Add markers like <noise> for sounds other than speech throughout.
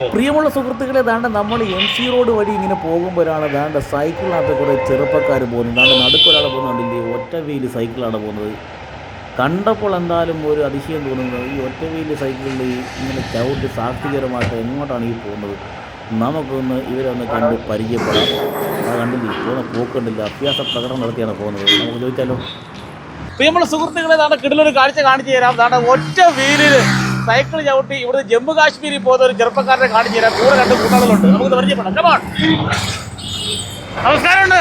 പ്രിയമുള്ള സുഹൃത്തുക്കളെ ദാണ്ട് നമ്മൾ എം സി റോഡ് വഴി ഇങ്ങനെ പോകുമ്പോഴാണ് ദാണ്ട് സൈക്കിളിനകത്ത് കുറേ ചെറുപ്പക്കാർ പോകുന്നത് ദാണ്ട് നടുക്കൊരാൾ പോകുന്നുണ്ടല്ലേ ഒറ്റ വീൽ സൈക്കിളാണ് പോകുന്നത്. കണ്ടപ്പോൾ എന്തായാലും ഒരു അതിശയം തോന്നുന്നത്. ഈ ഒറ്റ വീൽ സൈക്കിളിൽ ഇങ്ങനെ ചവിട്ടി സാക്ഷികരമായിട്ട് എങ്ങോട്ടാണ് ഈ പോകുന്നത്? നമുക്കൊന്ന് ഇവരൊന്ന് കണ്ട് പരിചയപ്പെടാം. അത് കണ്ടില്ലേ? പോകുന്ന പോക്കുണ്ടല്ലോ അഭ്യാസ പ്രകടനം നടത്തിയാണ് പോകുന്നത്. നമുക്ക് ചോദിച്ചാലോ? പ്രിയമുള്ള സുഹൃത്തുക്കളെ ദാണ്ട കിടലൊരു കാഴ്ച കാണിച്ചു തരാം. ദാണ്ട ഒറ്റ വീലിൽ സൈക്കിൾ ചവിട്ടി ഇവിടെ ജമ്മു കാശ്മീരിൽ പോകുന്ന ഒരു ചെറുപ്പക്കാരനെ കാണിച്ചു തരാം. കൂടെ രണ്ട് കൂട്ടാളുകളുണ്ട്. നമുക്ക് പരിചയപ്പെടാം. കമാൺ നമസ്കാരമുണ്ട്.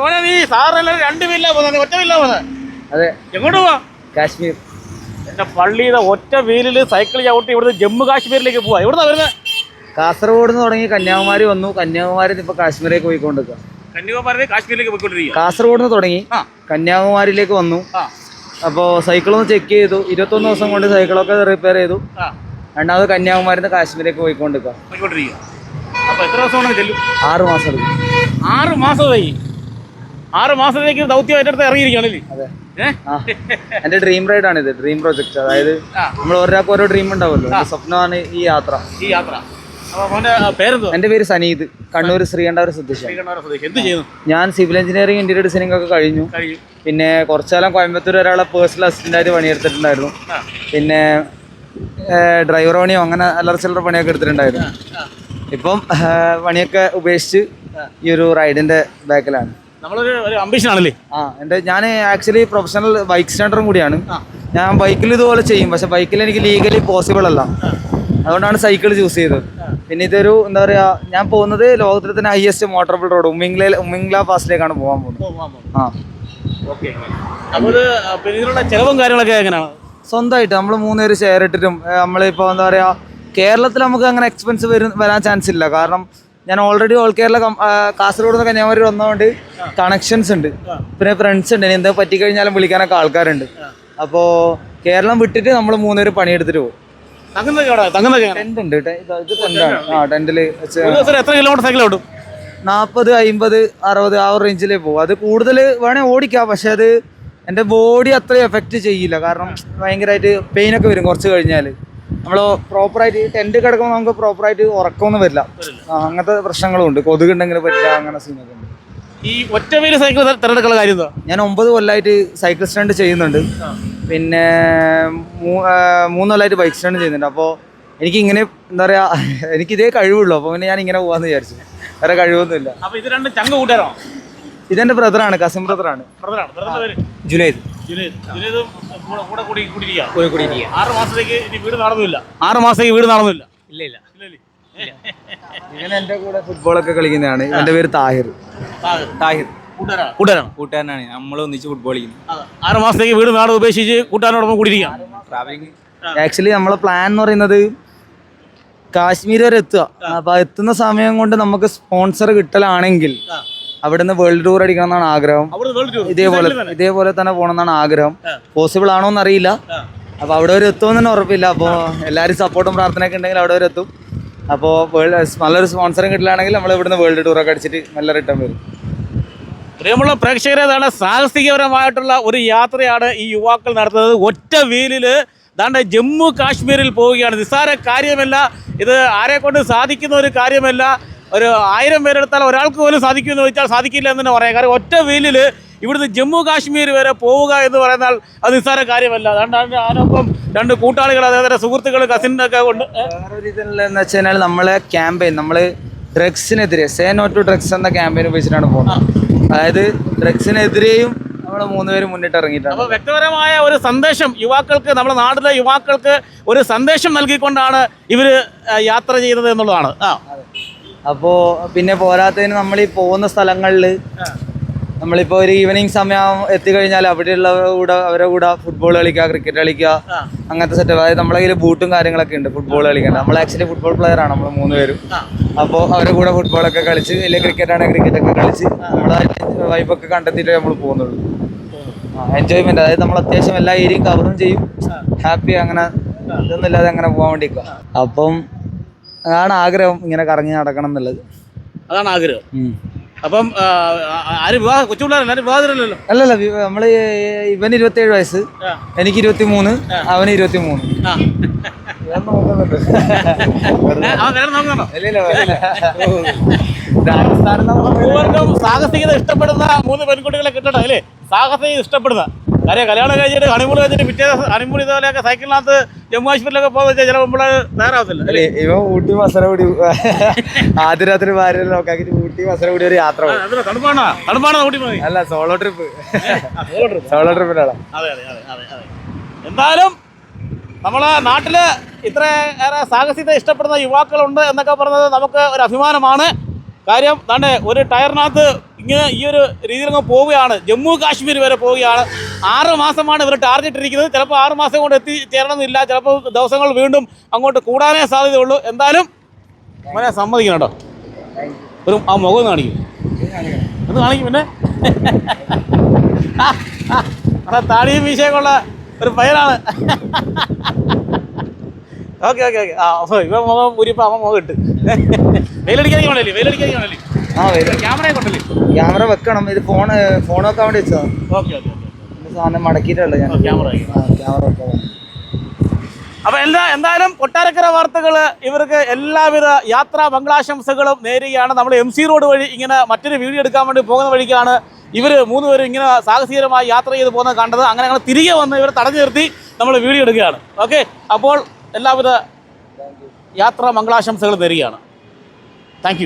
മോനെ നീ സാറെല്ലാം രണ്ട് വില്ല പോകുന്നത് ഒറ്റ വില്ല പോകുന്നത് അതെ. എങ്ങോട്ട് പോവാ? കാശ്മീർ. എന്റെ പള്ളിയുടെ ഒറ്റ വീലിൽ സൈക്കിൾ ചവിട്ടി ഇവിടുന്ന് ജമ്മു കാശ്മീരിലേക്ക് പോവാ. എവിടുന്നാ വരുന്നത് കാസർഗോഡ് നിന്ന് തുടങ്ങി കന്യാകുമാരി വന്നു. കന്യാകുമാരി ഇപ്പൊ കാശ്മീരിലേക്ക് പോയിക്കൊണ്ടിരിക്കുക കന്യാകുമാരി കാശ്മീരിലേക്ക് പോയിക്കൊണ്ടിരിക്കുക കാസർഗോഡ് നിന്ന് തുടങ്ങി കന്യാകുമാരിയിലേക്ക് വന്നു. അപ്പോൾ സൈക്കിളൊന്ന് ചെക്ക് ചെയ്തു. ഇരുപത്തൊന്ന് ദിവസം കൊണ്ട് സൈക്കിളൊക്കെ റിപ്പയർ ചെയ്തു. രണ്ടാമത് കന്യാകുമാരിന്ന് കാശ്മീരേക്ക് പോയിക്കൊണ്ടിരിക്കുക പോയിക്കൊണ്ടിരിക്കുക അപ്പൊ എത്ര ദിവസം കൊണ്ട് ചെല്ലും? ആറ് മാസം ആറ് മാസമായി. ആറ് മാസത്തേക്ക് ദൗത്യം ഏറ്റെടുത്ത് ഇറങ്ങിയിരിക്കുകയാണല്ലേ അതെ. ഏഹ് ആ. എന്റെ ആണ് ഇത് ഡ്രീം പ്രോജക്റ്റ് അതായത് നമ്മൾ ഒരാൾക്ക് ഓരോ ഡ്രീം ഉണ്ടാവുമല്ലോ. സ്വപ്നമാണ് ഈ യാത്ര. ഈ യാത്ര. എന്റെ പേര് സനീത് കണ്ണൂർ ശ്രീകണ്ഠാപുരം സ്വദേശി. എന്ത് ചെയ്യുന്നു? ഞാൻ സിവിൽ എഞ്ചിനീയറിംഗ് ഇന്റീരിയർ ഡിസൈനിങ് ഒക്കെ കഴിഞ്ഞു. പിന്നെ കുറച്ചു കാലം കോയമ്പത്തൂർ ഒരാളെ പേഴ്സണൽ അസിസ്റ്റന്റായിട്ട് പണിയെടുത്തിട്ടുണ്ടായിരുന്നു. പിന്നെ ഡ്രൈവർ പണിയോ അങ്ങനെ അല്ലറ ചില്ലറ പണിയൊക്കെ എടുത്തിട്ടുണ്ടായിരുന്നു. ഇപ്പം പണിയൊക്കെ ഉപേക്ഷിച്ച് ഈ ഒരു റൈഡിന്റെ ബാക്കിലാണ്. എന്റെ ആണല്ലേ? ആ എന്റെ ഞാൻ ആക്ച്വലി പ്രൊഫഷണൽ ബൈക്ക് സ്റ്റാൻഡറും കൂടിയാണ്. ഞാൻ ബൈക്കിൽ ഇതുപോലെ ചെയ്യും. പക്ഷെ ബൈക്കിൽ എനിക്ക് ലീഗലി പോസിബിൾ അല്ല. അതുകൊണ്ടാണ് സൈക്കിൾ ചൂസ് ചെയ്തത്. പിന്നെ ഇതൊരു എന്താ പറയുക ഞാൻ പോകുന്നത് ലോകത്തിലെ തന്നെ highest motorable road Umlingla Umlingla പാസിലേക്കാണ് പോകാൻ പോകുന്നത്. ആ. ചെലവും കാര്യങ്ങളൊക്കെ എങ്ങനെയാണ്? സ്വന്തമായിട്ട് നമ്മൾ മൂന്നുപേര് ഷെയർ ഇട്ടിട്ടും നമ്മളിപ്പോ നമ്മളിപ്പോൾ എന്താ പറയുക കേരളത്തിൽ നമുക്ക് അങ്ങനെ എക്സ്പെൻസ് വരും വരാൻ ചാൻസ് ഇല്ല. കാരണം ഞാൻ ഓൾറെഡി ഓൾ കേരള കാസർഗോഡ് നിന്ന് കന്യാകുമാരി വന്നതുകൊണ്ട് കണക്ഷൻസ് ഉണ്ട്. പിന്നെ ഫ്രണ്ട്സ് ഉണ്ട്. ഇനി എന്താ പറ്റിക്കഴിഞ്ഞാലും വിളിക്കാനൊക്കെ ആൾക്കാരുണ്ട്. അപ്പോൾ കേരളം വിട്ടിട്ട് നമ്മൾ മൂന്നുപേര് പണിയെടുത്തിട്ട് പോകും. ഉണ്ട് ഇത് ആ എത്ര കിലോമീറ്റർ സൈക്കിൾ ഓടും? നാൽപ്പത് അമ്പത് അറുപത് ആ ഒരു റേഞ്ചിലേ പോകും. അത് കൂടുതൽ വേണേൽ ഓടിക്കാം. പക്ഷെ അത് എന്റെ ബോഡി അത്ര എഫക്റ്റ് ചെയ്യില്ല. കാരണം ഭയങ്കരമായിട്ട് പെയിനൊക്കെ വരും കുറച്ച് കഴിഞ്ഞാൽ നമ്മൾ പ്രോപ്പറായിട്ട് ടെന്റ് കിടക്കുമ്പോൾ നമുക്ക് പ്രോപ്പറായിട്ട് ഉറക്കമൊന്നും വരില്ല. അങ്ങനത്തെ പ്രശ്നങ്ങളും ഉണ്ട് കൊതുകുണ്ടെങ്കിൽ പറ്റില്ല അങ്ങനെ സീനൊക്കെ ഈ ഒറ്റ വീൽ സൈക്കിൾ തിരഞ്ഞെടുക്കുന്ന കാര്യം എന്താ? ഞാൻ ഒമ്പത് കൊല്ലമായിട്ട് സൈക്കിൾ സ്റ്റാൻഡ് ചെയ്യുന്നുണ്ട്. പിന്നെ മൂന്ന് കൊല്ലമായിട്ട് ബൈക്ക് സ്റ്റാൻഡ് ചെയ്യുന്നുണ്ട്. അപ്പോൾ എനിക്ക് ഇങ്ങനെ എന്താ പറയുക <laughs> എനിക്ക് ഇതേ കഴിവുള്ളൂ. അപ്പോൾ പിന്നെ ഞാൻ ഇങ്ങനെ പോകാമെന്ന് വിചാരിച്ചു. വേറെ കഴിവൊന്നുമില്ല. അപ്പോൾ ഇത് രണ്ട് ചങ്ക കൂട്ടാരോ ഇതെന്റെ ബ്രദറാണ് കസിൻ ബ്രദറാണ്. ജുനൈദ്. ആറ് മാസത്തേക്ക് വീട് നടന്നില്ല ആറ് മാസത്തേക്ക് വീട് നടന്നില്ല ഇല്ല ഇല്ല. ഇവൻ എന്റെ കൂടെ ഫുട്ബോൾ ഒക്കെ കളിക്കുന്നതാണ്. എന്റെ പേര് താഹിർ. താഹിർ. കൂട്ടുകാരാണ്. കൂട്ടുകാരനാണ്. നമ്മൾ ഒന്നിച്ച് ഫുട്ബോൾ കളിക്കുന്നത് ആറ് മാസത്തേക്ക് വീട് നാട് ഉപേക്ഷിച്ച് കൂട്ടാനോടൊപ്പം കൂടിയിരിക്കാം ട്രാവലിംഗ്. ആക്ച്വലി നമ്മളെ പ്ലാൻ എന്ന് പറയുന്നത് കാശ്മീർ വരെ എത്തുക. അപ്പൊ എത്തുന്ന സമയം കൊണ്ട് നമുക്ക് സ്പോൺസർ കിട്ടലാണെങ്കിൽ അവിടുന്ന് വേൾഡ് ടൂർ അടിക്കണം എന്നാണ് ആഗ്രഹം. വേൾഡ് ഇതേപോലെ ഇതേപോലെ തന്നെ പോകണം എന്നാണ് ആഗ്രഹം. പോസിബിൾ ആണോ എന്നറിയില്ല. അപ്പൊ അവിടെ വരെ എത്തുമെന്ന് തന്നെ ഉറപ്പില്ല. അപ്പോൾ എല്ലാരും സപ്പോർട്ടും പ്രാർത്ഥനയൊക്കെ ഉണ്ടെങ്കിൽ അവിടെ വരെ എത്തും. അപ്പോൾ നല്ലൊരു സ്പോൺസറും കിട്ടില്ലാണെങ്കിൽ നമ്മൾ ഇവിടുന്ന് വേൾഡ് ടൂർ ഒക്കെ അടിച്ചിട്ട് നല്ല റിട്ടേൺ വരും. പ്രിയമുള്ള പ്രേക്ഷകരെ ഇതാണ് സാഹസികപരമായിട്ടുള്ള ഒരു യാത്രയാണ് ഈ യുവാക്കൾ നടത്തുന്നത്. ഒറ്റ വീലിൽ ദാണ്ട് ജമ്മു കാശ്മീരിൽ പോവുകയാണ്. നിസ്സാര കാര്യമല്ല. ഇത് ആരെ കൊണ്ട് സാധിക്കുന്ന ഒരു കാര്യമല്ല. ഒരു ആയിരം പേരെടുത്താൽ ഒരാൾക്ക് പോലും സാധിക്കുമെന്ന് ചോദിച്ചാൽ സാധിക്കില്ല എന്ന് തന്നെ പറയാം. കാരണം ഒറ്റ വീലിൽ ഇവിടുന്ന് ജമ്മു കാശ്മീർ വരെ പോവുക എന്ന് പറയുന്നാൽ അത് നിസ്സാര കാര്യമല്ല. അതുകൊണ്ട് അതിനൊപ്പം രണ്ട് കൂട്ടാളികൾ അതേപോലെ സുഹൃത്തുക്കൾ കസിനൊക്കെ കൊണ്ട് വേറെ വേറൊരു ഇതിലെന്ന് വെച്ച് കഴിഞ്ഞാൽ നമ്മളെ ക്യാമ്പയിൻ നമ്മൾ ഡ്രഗ്സിനെതിരെ സേ നോ ടു ഡ്രഗ്സ് എന്ന ക്യാമ്പയിൻ ഉപയോഗിച്ചിട്ടാണ് പോകുന്നത്. അതായത് ഡ്രഗ്സിനെതിരെയും നമ്മൾ മൂന്നുപേരും മുന്നിട്ട് ഇറങ്ങിയിട്ടാണ് അപ്പോൾ വ്യക്തിപരമായ ഒരു സന്ദേശം യുവാക്കൾക്ക് നമ്മുടെ നാട്ടിലെ യുവാക്കൾക്ക് ഒരു സന്ദേശം നൽകിക്കൊണ്ടാണ് ഇവർ യാത്ര ചെയ്തത് എന്നുള്ളതാണ്. ആ. അപ്പോൾ പിന്നെ പോരാത്തതിന് നമ്മൾ ഈ പോകുന്ന സ്ഥലങ്ങളിൽ നമ്മളിപ്പോൾ ഒരു ഈവനിങ് സമയം എത്തിക്കഴിഞ്ഞാൽ അവിടെയുള്ള കൂടെ അവരെ കൂടെ ഫുട്ബോൾ കളിക്കുക ക്രിക്കറ്റ് കളിക്കുക അങ്ങനത്തെ സെറ്റപ്പ് അതായത് നമ്മളെ കയ്യിൽ ബൂട്ടും കാര്യങ്ങളൊക്കെ ഉണ്ട് ഫുട്ബോൾ കളിക്കാൻ. നമ്മൾ ആക്ച്വലി ഫുട്ബോൾ പ്ലെയർ ആണ് നമ്മൾ മൂന്ന് പേരും. അപ്പോൾ അവരുടെ കൂടെ ഫുട്ബോളൊക്കെ കളിച്ച് അല്ലെങ്കിൽ ക്രിക്കറ്റ് ആണെങ്കിൽ ക്രിക്കറ്റ് ഒക്കെ കളിച്ച് നമ്മളെ വൈബൊക്കെ കണ്ടെത്തിയിട്ടേ നമ്മൾ പോകുന്നുള്ളൂ. എൻജോയ്മെന്റ് അതായത് നമ്മൾ അത്യാവശ്യം എല്ലാ ഏരിയയും കവറും ചെയ്യും. ഹാപ്പി അങ്ങനെ ഇതൊന്നും ഇല്ലാതെ അങ്ങനെ പോകാൻ വേണ്ടി അപ്പം അതാണ് ആഗ്രഹം ഇങ്ങനെ കറങ്ങി നടക്കണം എന്നുള്ളത്. അതാണ് ആഗ്രഹം. അപ്പം ആര് വിവാഹം കൊച്ചുപിള്ളേരല്ല ആരും വിവാഹത്തിലല്ലോ അല്ലല്ല നമ്മൾ നമ്മൾ ഇരുപത്തി ഏഴ് വയസ്സ്. എനിക്ക് ഇരുപത്തി മൂന്ന് അവന് ഇരുപത്തി മൂന്ന് സാഹസികത ഇഷ്ടപ്പെടുന്ന മൂന്ന് പെൺകുട്ടികളെ കിട്ടണം അല്ലേ? സാഹസികത ഇഷ്ടപ്പെടുന്ന. കാര്യം കല്യാണം കഴിഞ്ഞിട്ട് ഹണിമൂൺ കഴിഞ്ഞിട്ട് പിറ്റേ ഹണിമൂൺ ഇതുപോലെയൊക്കെ സൈക്കിളിനകത്ത് ജമ്മു കാശ്മീരിലൊക്കെ പോകുന്ന ചില നമ്മൾ തയ്യാറാവത്തില്ല അല്ലേ? ഇവ ഊട്ടി മസര കൂടി ആദ്യ രാത്രി ഭാര്യ നോക്കാക്കിട്ട് ഊട്ടി മസര കൂടി ഒരു യാത്ര പോകും തണുപ്പാണോ? തണുപ്പാണോ അല്ല സോളോ ട്രിപ്പ് സോളോ ട്രിപ്പിനാണ് അതെ അതെ അതെ അതെ അതെ. എന്തായാലും നമ്മളെ നാട്ടിൽ ഇത്ര ഏറെ സാഹസികത ഇഷ്ടപ്പെടുന്ന യുവാക്കളുണ്ട് എന്നൊക്കെ പറഞ്ഞത് നമുക്ക് ഒരു അഭിമാനമാണ്. കാര്യം തന്നെ ഒരു ടയറിനകത്ത് ഇങ്ങനെ ഈ ഒരു രീതിയിൽ അങ്ങ് പോവുകയാണ് ജമ്മു കാശ്മീർ വരെ പോവുകയാണ് ആറ് മാസമാണ് ഇവർ ടാർഗറ്റ് ഇരിക്കുന്നത് ചിലപ്പോൾ ആറ് മാസം കൊണ്ട് എത്തിച്ചേരണമെന്നില്ല ചിലപ്പോൾ ദിവസങ്ങൾ വീണ്ടും അങ്ങോട്ട് കൂടാനേ സാധ്യതയുള്ളൂ എന്തായാലും അവനെ സമ്മതിക്കണം കേട്ടോ ഒരു ആ മുഖം കാണിക്കും എന്ത് കാണിക്കും പിന്നെ താടിയും വിഷയമുള്ള ഒരു പയ്യനാണ് ഓക്കെ ഓക്കെ ഓക്കെ. ആ ഇവ മുഖം ഊരിയപ്പോൾ അവൻ മുഖം ഇട്ട്. വെയിലടിക്കാതെ കൊണ്ടല്ലേ? വെയിലടിക്കാതെ കൊണ്ടല്ലേ? ആ വെയിൽ ക്യാമറ കൊണ്ടല്ലേ? ക്യാമറ വെക്കണം. ഇത് ഫോണ് ഫോൺ വെക്കാൻ വേണ്ടി വെച്ചതാ ഓക്കെ ഓക്കെ. സാധനം മടക്കിയിട്ടുള്ളത് ഞാൻ. ക്യാമറ ക്യാമറ വെക്കാം അപ്പൊ എന്താ എന്തായാലും കൊട്ടാരക്കര വാർത്തകൾ ഇവർക്ക് എല്ലാവിധ യാത്രാ മംഗളാശംസകളും നേരുകയാണ്. നമ്മൾ എം സി റോഡ് വഴി ഇങ്ങനെ മറ്റൊരു വീഡിയോ എടുക്കാൻ വേണ്ടി പോകുന്ന വഴിക്കാണ് ഇവർ മൂന്ന് പേരും ഇങ്ങനെ സാഹസികരമായി യാത്ര ചെയ്ത് പോകുന്നത് കണ്ടത്. അങ്ങനെ ഞങ്ങൾ തിരികെ വന്ന് ഇവർ തടഞ്ഞു നിർത്തി നമ്മൾ വീഡിയോ എടുക്കുകയാണ്. ഓക്കെ? അപ്പോൾ എല്ലാവിധ യാത്രാ മംഗളാശംസകൾ തരികയാണ്. താങ്ക്